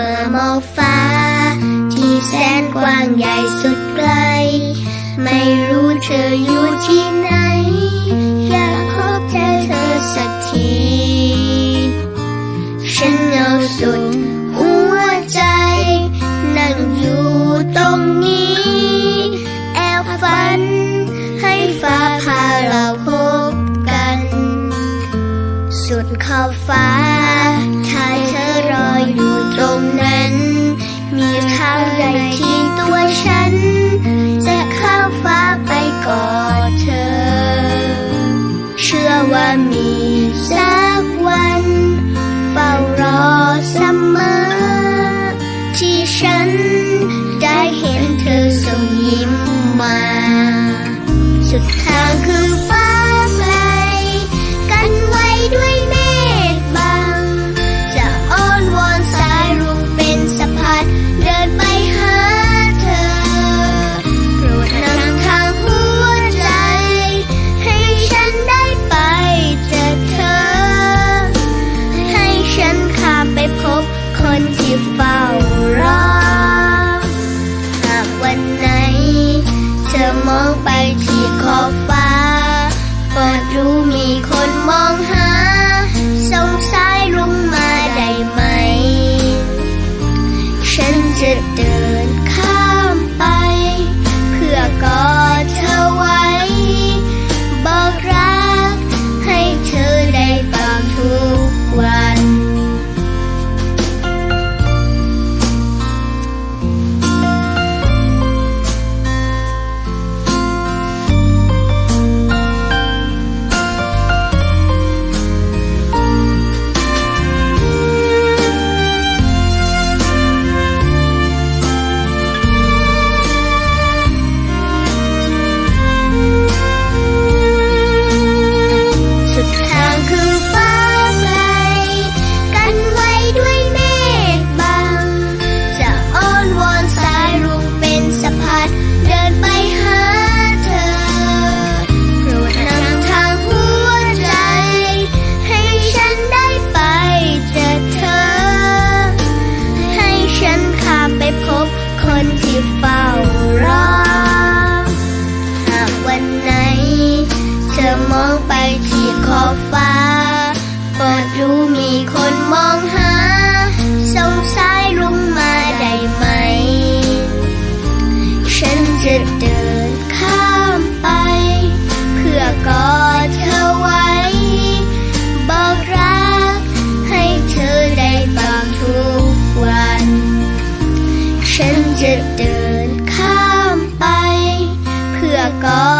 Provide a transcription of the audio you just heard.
อบฟ้า ที่แสนกว้างใหญ่สุดไกล ไม่รู้เธออยู่ที่ไหน อยากพบเจอเธอสักที ฉันเหงาสุดหัวใจ นั่งอยู่ตรงนี้ แอบฝัน ให้ฟ้าพาเราพบกัน สุดขอบฟ้าถ้าเธ อรอยู่ตรงนั้น มีทางใดที่ตัวฉัน จะเข้าฟ้าไปกอดเธอ เชื่อว่ามีสักวันเฝ้ารอเสมอ ที่ฉันได้เห็นเธอส่งยิ้ม เธอมองไปที่ขอบฟ้าเปิดรู้มีคนมองหา เดินไปหาเธอโปรดนำทางหัวใจให้ฉันได้ไปเจอเธอให้ฉันข้ามไปพบคนที่เฝ้ารอหากวันไหนเธอมองไปที่ขอบฟ้าเปิดรู้มีคนมองหาสงสายลง เ